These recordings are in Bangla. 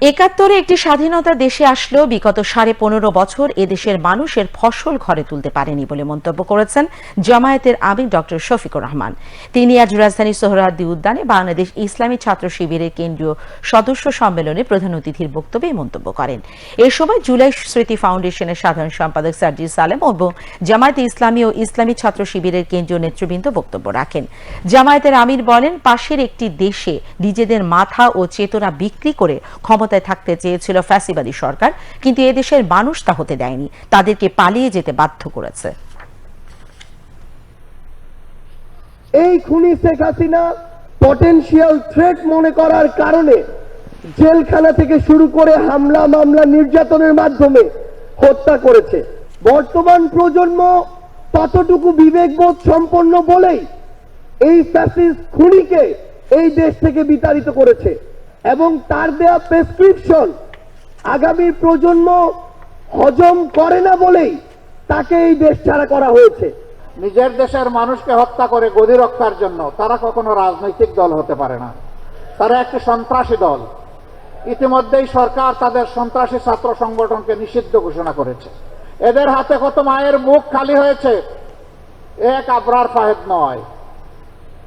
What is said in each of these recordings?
একাত্তরে একটি স্বাধীনতা দেশে আসলেও বিগত সাড়ে পনেরো বছর এদেশের মানুষের ফসল ঘরে তুলতে পারেনি বলে মন্তব্য করেছেন জামায়াতের আমির ডক্টর শফিকুর রহমান। তিনি আজ রাজধানীর সোহরাওয়ার্দী উদ্যানে বাংলাদেশ ইসলামী ছাত্র শিবিরের কেন্দ্রীয় সদস্য সম্মেলনে প্রধান অতিথির বক্তব্যে মন্তব্য করেন। এ সময় জুলাই স্মৃতি ফাউন্ডেশনের সাধারণ সম্পাদক সার্জি সালেম এবং জামায়াতে ইসলামী ও ইসলামী ছাত্র শিবিরের কেন্দ্রীয় নেতৃবৃন্দ বক্তব্য রাখেন। জামায়াতের আমির বলেন, পাশের একটি দেশে নিজেদের মাথা ও চেতনা বিক্রি করে ক্ষমতায় থাকতে চেয়েছিল ফ্যাসিবাদী সরকার, কিন্তু এদেশের মানুষ তা হতে দেয়নি। তাদেরকে পালিয়ে যেতে বাধ্য করেছে। এই খুনি শেখ হাসিনা পটেনশিয়াল থ্রেট মনে করার কারণে জেলখানা থেকে শুরু করে হামলা, মামলা, নির্যাতনের মাধ্যমে হত্যা করেছে। বর্তমান প্রজন্ম ততটুকু বিবেকবোধ সম্পন্ন বলেই এই ফ্যাসিস্ট খুনিকে এই দেশ থেকে বিতাড়িত করেছে? এবং তার দেয়া প্রেসক্রিপশন আগামী প্রজন্ম হজম করে না বলেই তাকে এই দেশ ছাড়া করা হয়েছে। নিজের দেশের মানুষকে হত্যা করে গদি রক্ষার জন্য তারা কখনো রাজনৈতিক দল হতে পারে না। তারা একটি সন্ত্রাসী দল। ইতিমধ্যেই সরকার তাদের সন্ত্রাসী ছাত্র সংগঠনকে নিষিদ্ধ ঘোষণা করেছে। এদের হাতে কত মায়ের মুখ খালি হয়েছে? এক আবরার ফাহেদ নয়।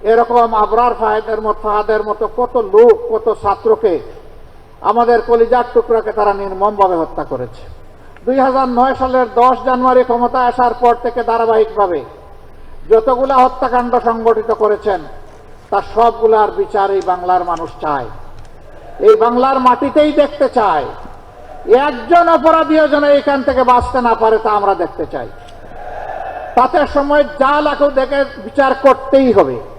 এরকম আবরার ফাহেদের মতো ফাহাদের মতো কত লোক, কত ছাত্রকে আমাদের কলিজার টুকরাকে তারা নির্মমভাবে হত্যা করেছে। দুই হাজার নয় সালের দশ জানুয়ারি ক্ষমতা আসার পর থেকে ধারাবাহিকভাবে যতগুলা হত্যাকাণ্ড সংগঠিত করেছেন, তার সবগুলার বিচার এই বাংলার মানুষ চায়। এই বাংলার মাটিতেই দেখতে চায়। একজন অপরাধীও যেন এখান থেকে বাঁচতে না পারে তা আমরা দেখতে চাই। তাতে সময় যা লাখো দেখে বিচার করতেই হবে।